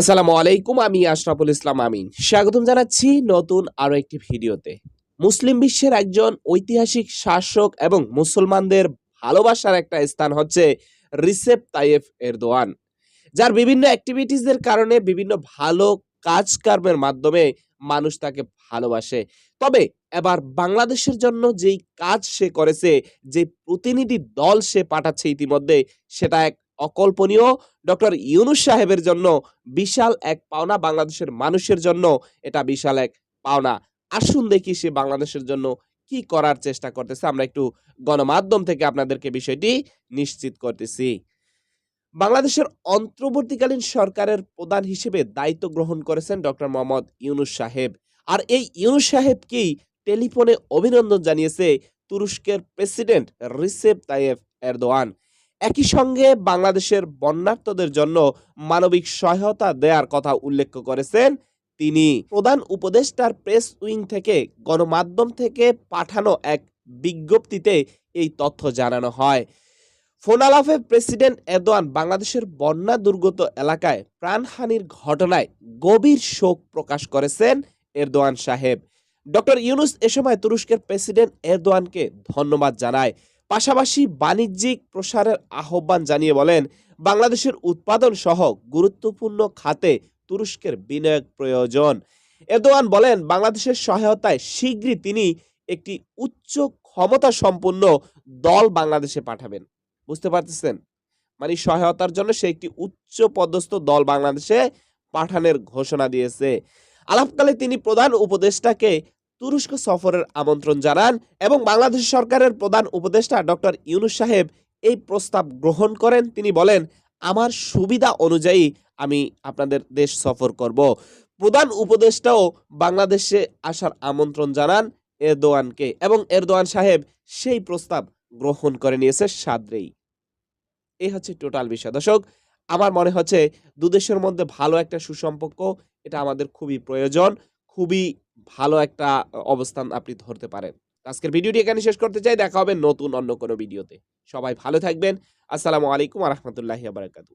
আসসালামু আলাইকুম, আমি আশরাফুল ইসলাম আমিন। স্বাগতম জানাচ্ছি নতুন আরও একটি ভিডিওতে। মুসলিম বিশ্বের একজন ঐতিহাসিক শাসক এবং মুসলমানদের ভালোবাসার একটা স্থান হচ্ছে রিসেপ তাইয়েফ এরদোয়ান, যার বিভিন্ন অ্যাক্টিভিটিসের কারণে বিভিন্ন ভালো কাজকর্মের মাধ্যমে মানুষ তাকে ভালোবাসে। তবে এবার বাংলাদেশের জন্য যেই কাজ সে করেছে, যে প্রতিনিধি দল সে পাঠাচ্ছে ইতিমধ্যে, সেটা এক অকল্পনীয়। ডক্টর ইউনুস সাহেবের জন্য বিশাল এক পাওনা বাংলাদেশের মানুষের জন্য এটা বিশাল এক পাওনা। আসুন দেখি সে বাংলাদেশের জন্য কি করার চেষ্টা করতেছে। আমরা একটু গণমাধ্যম থেকে আপনাদেরকে বিষয়টি নিশ্চিত করতেছি। বাংলাদেশের অন্তর্বর্তীকালীন সরকারের প্রধান হিসেবে দায়িত্ব গ্রহণ করেছেন ডক্টর মোহাম্মদ ইউনুস সাহেব। আর এই ইউনুস সাহেবকেই টেলিফোনে অভিনন্দন জানিয়েছে তুরস্কের প্রেসিডেন্ট রিসেপ তাইয়েফ এরদোয়ান। একই সঙ্গে বাংলাদেশের বন্যার্থদের জন্য মানবিক সহায়তা দেওয়ার কথা উল্লেখ করেছেন তিনি। প্রধান উপদেষ্টার প্রেস উইং থেকে গণমাধ্যম থেকে পাঠানো এক বিজ্ঞপ্তিতে এই তথ্য জানানো হয়। ফোনালাফে প্রেসিডেন্ট এরদোয়ান বাংলাদেশের বন্যা দুর্গত এলাকায় প্রাণহানির ঘটনায় গভীর শোক প্রকাশ করেছেন এরদোয়ান সাহেব। ডক্টর ইউনুস এ সময় তুরস্কের প্রেসিডেন্ট এরদোয়ানকে ধন্যবাদ জানায়। পাশাপাশি বাণিজ্যিক প্রসারের আহ্বান জানিয়ে বলেন, বাংলাদেশের উৎপাদন সহ গুরুত্বপূর্ণ খাতে তুরস্কের বিনিয়োগ প্রয়োজন। এরদোয়ান বলেন, বাংলাদেশের সহায়তায় শীঘ্রই তিনি একটি উচ্চ ক্ষমতা সম্পন্ন দল বাংলাদেশে পাঠাবেন। বুঝতে পারতেছেন? মানে সহায়তার জন্য সে একটি উচ্চ পদস্থ দল বাংলাদেশে পাঠানোর ঘোষণা দিয়েছে। আলাপকালে তিনি প্রধান উপদেষ্টাকে তুরস্ক সফরের আমন্ত্রণ জানান এবং বাংলাদেশ সরকারের প্রধান উপদেষ্টা ডক্টর ইউনুস সাহেব এই প্রস্তাব গ্রহণ করেন। তিনি বলেন, আমার সুবিধা অনুযায়ী আমি আপনাদের দেশ সফর করব। প্রধান উপদেষ্টাও বাংলাদেশে আসার আমন্ত্রণ জানান এরদোয়ানকে এবং এরদোয়ান সাহেব সেই প্রস্তাব গ্রহণ করে নিয়েছে সাদরেই। এই হচ্ছে টোটাল বিষয়। দর্শক, আমার মনে হচ্ছে দুদেশের মধ্যে ভালো একটা সুসম্পর্ক, এটা আমাদের খুবই প্রয়োজন, খুবই ভালো একটা অবস্থান আপনি ধরতে পারেন। আজকের ভিডিওটি এখানে শেষ করতে চাই। দেখা হবে নতুন অন্য কোনো ভিডিওতে। সবাই ভালো থাকবেন। আসসালামু আলাইকুম রহমতুল্লাহি বারাকাতু